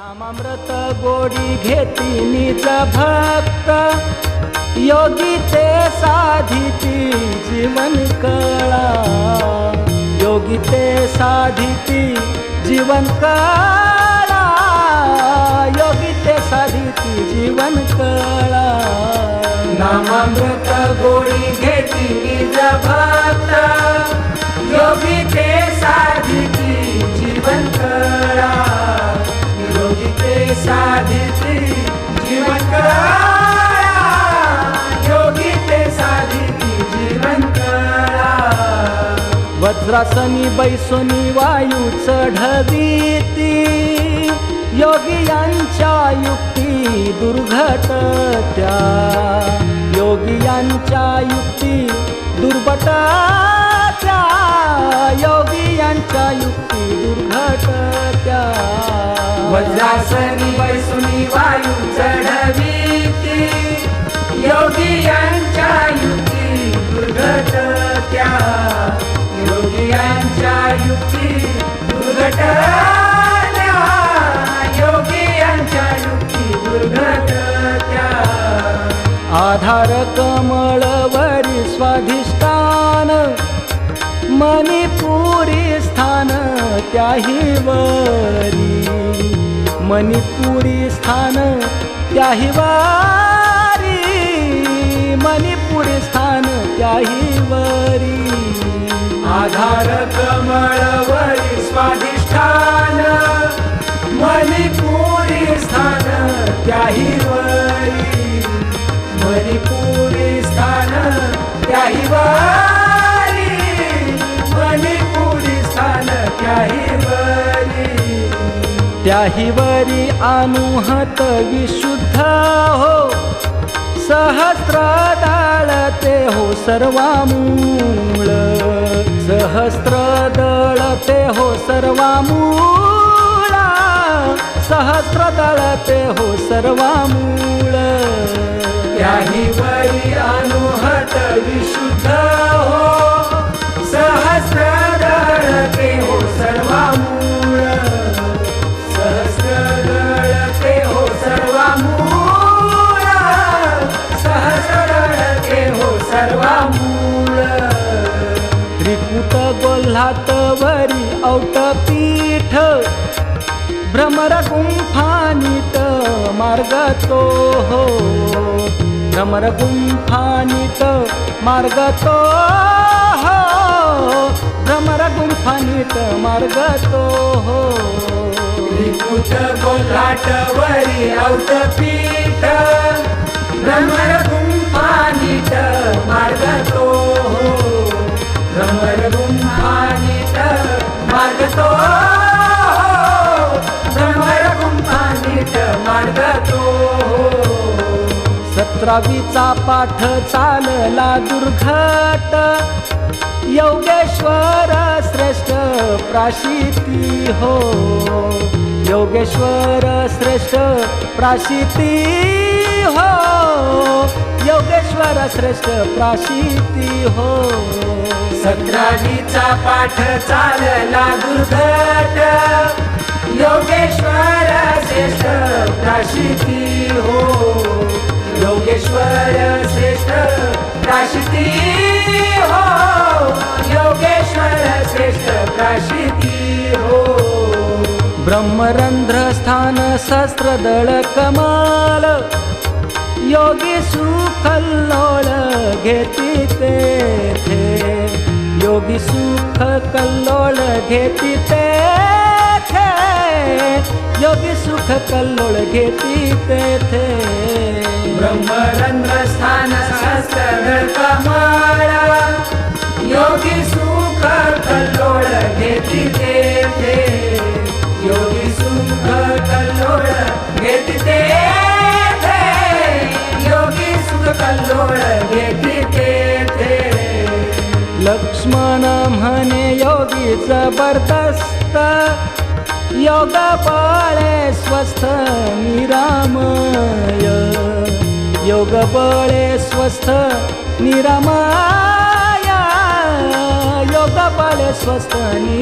नामामृत गोडी घेती निज भक्त. योगी ते साधिती जीवन कळा. योगी ते साधिती जीवन कळा. योगी ते साधिती जीवन कळा. नामामृत गोडी घेती निज भक्त. योगी ते साधिती जीवन कळा. योगी योगी ते साधिती जीवन वज्रासनी बैसोनी वायू चढवीती योगी यांच्या युक्ती दुर्घटत्या. योगी यांच्या युक्ती त्या योगी यांच्या युक्ती दुर्घटत्या. वज्रासनी बैसुनी वायू चढवीती योगी यांच्या युक्ती दुर्घटत्या. योगी यांच्या युक्ती दुर्घट योगी यांच्या युक्ती आधार कमळवरी स्वाधिष्ठान मणिपुरी स्थान त्याही वरी. मणिपुरी स्थान त्याही वारी. मणिपुरी स्थान त्याही वरी. आधार कमळवरी स्वाधिष्ठान. मणिपुरी स्थान त्याही वरी. मणिपुरी स्थान त्याही त्याही अनुहत विशुद्ध हो सहस्रदळते हो सर्वामूळ. सहस्रदळते हो सर्वामूळ सहस्रदळते हो सर्वामूळ. त्याही अनुहत विशुद्ध गोल्हात औट पीठ भ्रमर गुंफानित मार्ग तो हो. भ्रमर गुंफानित मार्ग तो हो. भ्रमर गुंफानित मार्ग तो हो. त्रिकुट गोलाट वरी औटपीठ. भ्रमर मार्गतो तो. हो सतरावीचा पाठ चालला दुर्घट. योगेश्वर श्रेष्ठ प्राशिती हो. योगेश्वर श्रेष्ठ प्राशिती. योगेश्वर श्रेष्ठ प्राशिती हो. सतरावीचा पाठ चालला दुर्घट. योगेश्वर श्रेष्ठ प्राशिती हो. योगेश्वर श्रेष्ठ प्राशिती हो. योगेश्वर श्रेष्ठ प्राशिती हो. ब्रह्मरंध्र स्थान शस्त्रदळ कमाल. योगी सुखल्लोळ घेती तेथे योगी सुख कल्लोळ घेती तेथे योगी सुख कल्लोळ घेती तेथे ब्रह्मरंध्र स्थान सहस्त्र कमळ लक्ष्मण म्हणे योगी जबरदस्त योग बळे स्वस्थ निरामय. योग बळे स्वस्थ निरामय. योग बळे स्वस्थ निरामय.